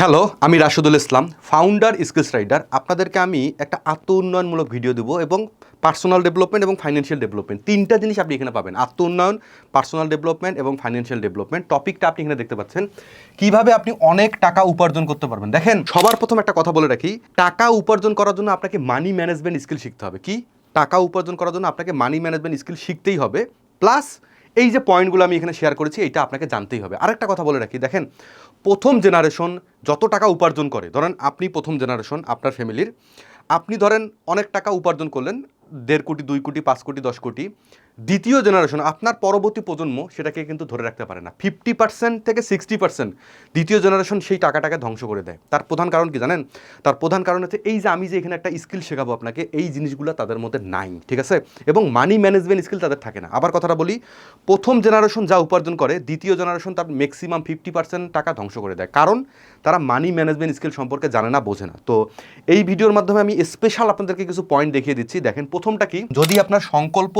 Hello, আমি Rashedul Islam founder Skills Rider আপনাদেরকে আমি একটা আত্ম উন্নয়নমূলক ভিডিও দেবো এবং পার্সোনাল ডেভেলপমেন্ট এবং ফাইন্যান্সিয়াল ডেভেলপমেন্ট তিনটা জিনিস আপনি এখানে পাবেন আত্ম উন্নয়ন পার্সোনাল ডেভেলপমেন্ট এবং ফাইন্যান্সিয়াল ডেভেলপমেন্ট টপিকটা আপনি এখানে দেখতে পাচ্ছেন। কীভাবে আপনি অনেক টাকা উপার্জন করতে পারবেন? দেখেন, সবার প্রথম একটা কথা বলে রাখি, টাকা উপার্জন করার জন্য আপনাকে মানি ম্যানেজমেন্ট স্কিল শিখতে হবে। কি? টাকা উপার্জন করার জন্য আপনাকে মানি ম্যানেজমেন্ট স্কিল শিখতেই হবে। প্লাস এই যে পয়েন্টগুলো আমি এখানে শেয়ার করেছি এটা আপনাকে জানতেই হবে। আরেকটা কথা বলে রাখি, দেখেন, প্রথম জেনারেশন যত টাকা উপার্জন করে, ধরেন আপনি প্রথম জেনারেশন আপনার ফ্যামিলির আপনি ধরেন অনেক টাকা উপার্জন করলেন, দেড় কোটি, দুই কোটি, পাঁচ কোটি, দশ কোটি দ্বিতীয় জেনারেশন আপনার পরবর্তী প্রজন্ম সেটাকে কিন্তু ধরে রাখতে পারে না। ফিফটি পার্সেন্ট থেকে সিক্সটি পার্সেন্ট দ্বিতীয় জেনারেশন সেই টাকাটাকে ধ্বংস করে দেয়। তার প্রধান কারণ কি জানেন? তার প্রধান কারণ হচ্ছে এই যে আমি যে এখানে একটা স্কিল শেখাবো আপনাকে, এই জিনিসগুলো তাদের মধ্যে নাই, ঠিক আছে? এবং মানি ম্যানেজমেন্ট স্কিল তাদের থাকে না। আবার কথাটা বলি, প্রথম জেনারেশন যা উপার্জন করে, দ্বিতীয় জেনারেশন তার ম্যাক্সিমাম ফিফটি পার্সেন্ট টাকা ধ্বংস করে দেয়। কারণ তারা মানি ম্যানেজমেন্ট স্কিল সম্পর্কে জানে না, বোঝে না। তো এই ভিডিওর মাধ্যমে আমি স্পেশাল আপনাদেরকে কিছু পয়েন্ট দেখিয়ে দিচ্ছি। দেখেন, প্রথমটা কি? যদি আপনার সংকল্প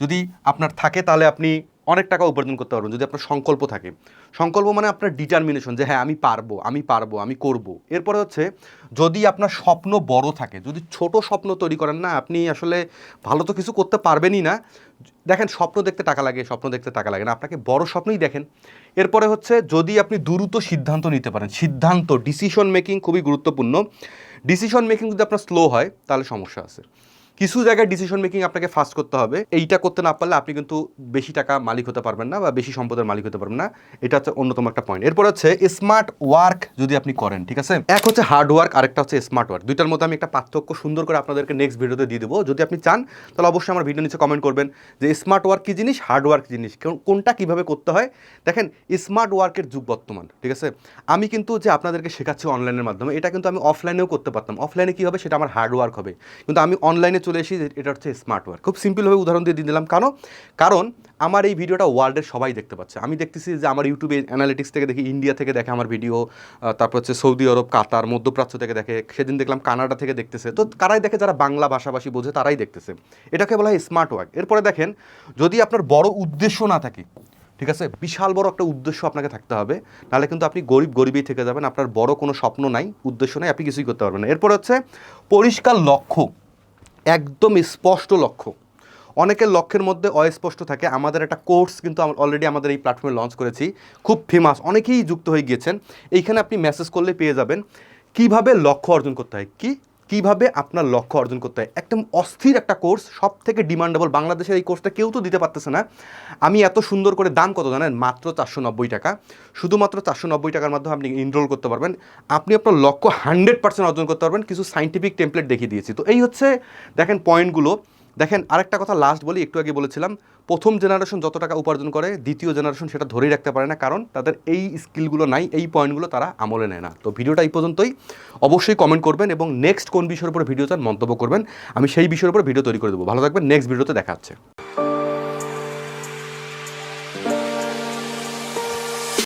যদি আপনার থাকে, তাহলে আপনি অনেক টাকা উপার্জন করতে পারবেন, যদি আপনার সংকল্প থাকে। সংকল্প মানে আপনার ডিটারমিনেশন যে হ্যাঁ আমি পারব আমি পারব, আমি করব। এরপরে হচ্ছে, যদি আপনার স্বপ্ন বড় থাকে, যদি ছোট স্বপ্ন তৈরি করেন না, আপনি আসলে ভালো তো কিছু করতে পারবেনই না। দেখেন, স্বপ্ন দেখতে টাকা লাগে, স্বপ্ন দেখতে টাকা লাগে না। আপনাকে বড় স্বপ্নই দেখেন। এরপরে হচ্ছে, যদি আপনি দ্রুত সিদ্ধান্ত নিতে পারেন, সিদ্ধান্ত ডিসিশন মেকিং খুবই গুরুত্বপূর্ণ। ডিসিশন মেকিং যদি আপনার স্লো হয়, তাহলে সমস্যা আছে। কিছু জায়গায় ডিসিশন মেকিং আপনাকে ফাস্ট করতে হবে। এইটা করতে না পারলে আপনি কিন্তু বেশি টাকা মালিক হতে পারবেন না বা বেশি সম্পদের মালিক হতে পারবেন না। এটা হচ্ছে অন্যতম একটা পয়েন্ট এরপর হচ্ছে স্মার্ট ওয়ার্ক যদি আপনি করেন, ঠিক আছে? এক হচ্ছে হার্ড ওয়ার্ক আরেকটা হচ্ছে স্মার্ট ওয়ার্ক দুইটার মধ্যে আমি একটা পার্থক্য সুন্দর করে আপনাদেরকে নেক্সট ভিডিওতে দিয়ে দেবো। যদি আপনি চান, তাহলে অবশ্যই আমার ভিডিও নিচে কমেন্ট করবেন যে স্মার্ট ওয়ার্ক কী জিনিস হার্ড ওয়ার্ক জিনিস? কোন- কোনটা কীভাবে করতে হয়? দেখেন স্মার্ট ওয়ার্কের যুগ বর্তমান, ঠিক আছে? আমি কিন্তু যে আপনাদেরকে শেখাচ্ছি অনলাইনের মাধ্যমে, এটা কিন্তু আমি অফলাইনেও করতে পারতাম। অফলাইনে কী হবে? সেটা আমার হার্ড ওয়ার্ক হবে। কিন্তু আমি অনলাইনে চলে এসেছি, এটা হচ্ছে স্মার্ট ওয়ার্ক খুব সিম্পলভাবে উদাহরণ দিয়ে দিয়ে দিলাম। কেন কারণ আমার এই ভিডিওটা ওয়ার্ল্ডের সবাই দেখতে পাচ্ছে। আমি দেখতেছি যে আমার ইউটিউবে অ্যানালিটিক্স থেকে দেখি ইন্ডিয়া থেকে দেখে আমার ভিডিও তারপর হচ্ছে সৌদি আরব কাতার মধ্যপ্রাচ্য থেকে দেখে, সেদিন দেখলাম কানাডা থেকে দেখতেছে। তো কারাই দেখে যারা বাংলা ভাষাভাষী বোঝে, তারাই দেখতেছে। এটাকে বলা হয় স্মার্ট ওয়ার্ক এরপরে দেখেন, যদি আপনার বড় উদ্দেশ্য না থাকে, ঠিক আছে, বিশাল বড় একটা উদ্দেশ্য আপনাকে থাকতে হবে, নাহলে কিন্তু আপনি গরিব গরিবই থেকে যাবেন। আপনার বড় কোনো স্বপ্ন নাই, উদ্দেশ্য নাই, আপনি কিছুই করতে পারবেন না। এরপর হচ্ছে, পরিষ্কার লক্ষ্য। একদম স্পষ্ট লক্ষ্য। অনেকের লক্ষ্যের মধ্যে অস্পষ্ট থাকে। আমাদের একটা কোর্স কিন্তু অলরেডি আমাদের এই প্ল্যাটফর্মে লঞ্চ করেছি। খুব ফেমাস অনেকেই যুক্ত হয়ে গিয়েছেন। এইখানে আপনি মেসেজ করলে পেয়ে যাবেন। কীভাবে লক্ষ্য অর্জন করতে হয়? কি কীভাবে আপনার লক্ষ্য অর্জন করতে হয়? একদম অস্থির একটা কোর্স সব থেকে ডিমান্ডেবল বাংলাদেশের এই কোর্সটা কেউ তো দিতে পারতেছে না। আমি এত সুন্দর করে দাম কত জানেন? মাত্র চারশো নব্বই টাকা। শুধুমাত্র চারশো নব্বই টাকার মাধ্যমে আপনি ইনরোল করতে পারবেন। আপনি আপনার লক্ষ্য হান্ড্রেড পার্সেন্ট অর্জন করতে পারবেন। কিছু সাইন্টিফিক টেমপ্লেট দেখিয়ে দিয়েছি। তো এই হচ্ছে, দেখেন পয়েন্টগুলো দেখেন, আরেকটা কথা লাস্ট বলি, একটু আগে বলেছিলাম, প্রথম জেনারেশন যত টাকা উপার্জন করে, দ্বিতীয় জেনারেশন সেটা ধরেই রাখতে পারে না, কারণ তাদের এই স্কিলগুলো নাই, এই পয়েন্টগুলো তারা আমলে নেয় না। তো ভিডিওটা এই পর্যন্তই। অবশ্যই কমেন্ট করবেন এবং নেক্সট কোন বিষয়ের উপরে ভিডিও চান মন্তব্য করবেন, আমি সেই বিষয়ের উপর ভিডিও তৈরি করে দেবো। ভালো থাকবেন নেক্সট ভিডিওতে দেখা হচ্ছে।